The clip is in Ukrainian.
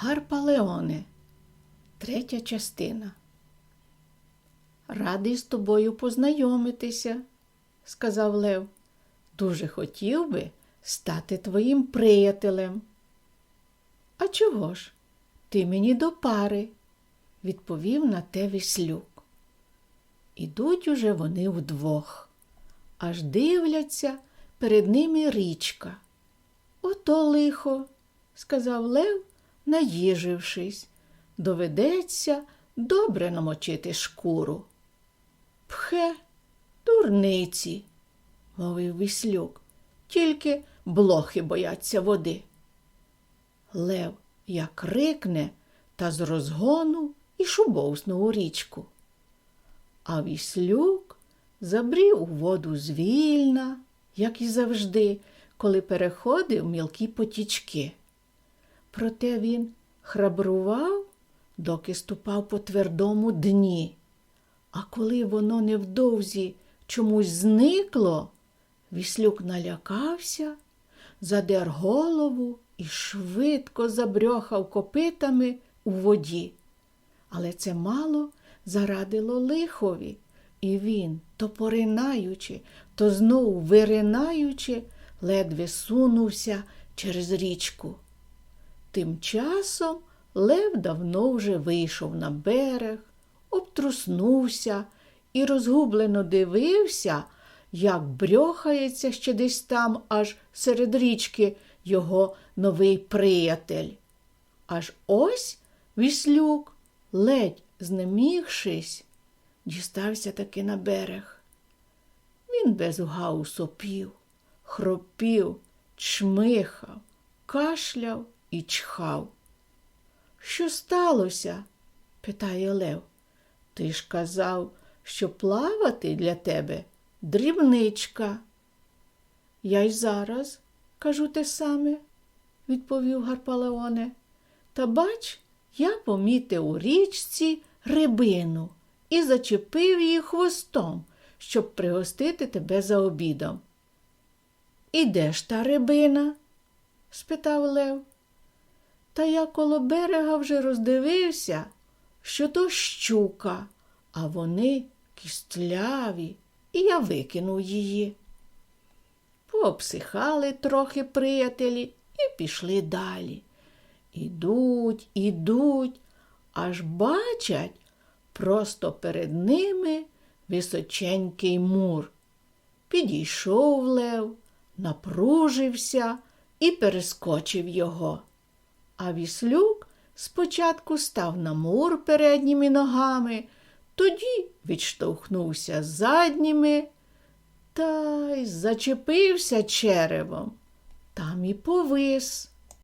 Гарпалеоне. Третя частина. Радий з тобою познайомитися, сказав Лев. Дуже хотів би стати твоїм приятелем. А чого ж? Ти мені до пари, відповів на те віслюк. Ідуть уже вони вдвох, аж дивляться перед ними річка. Ото лихо, сказав Лев, наїжившись, доведеться добре намочити шкуру. Пхе, дурниці, мовив віслюк, тільки блохи бояться води. Лев як рикне та з розгону і шубовснув у річку. А віслюк забрів у воду звільна, як і завжди, коли переходив мілкі потічки. Проте він храбрував, доки ступав по твердому дні. А коли воно невдовзі чомусь зникло, віслюк налякався, задер голову і швидко забрьохав копитами у воді. Але це мало зарадило лихові, і він, то поринаючи, то знову виринаючи, ледве сунувся через річку. Тим часом Лев давно вже вийшов на берег, обтруснувся і розгублено дивився, як брьохається ще десь там, аж серед річки його новий приятель. Аж ось віслюк, ледь знемігшись, дістався таки на берег. Він без угау сопів, хропів, чмихав, кашляв і чхав. Що сталося? питає Лев. Ти ж казав, що плавати для тебе дрібничка. Я й зараз кажу те саме, відповів Гарпалеоне. Та бач, я помітив у річці рибину і зачепив її хвостом, щоб пригостити тебе за обідом. І де ж та рибина? спитав Лев. Та я коло берега вже роздивився, що то щука, а вони кістляві, і я викинув її. Пообсихали трохи приятелі і пішли далі. Ідуть, ідуть, аж бачать просто перед ними височенький мур. Підійшов лев, напружився і перескочив його. А віслюк спочатку став на мур передніми ногами, тоді відштовхнувся задніми та й зачепився черевом. Там і повис.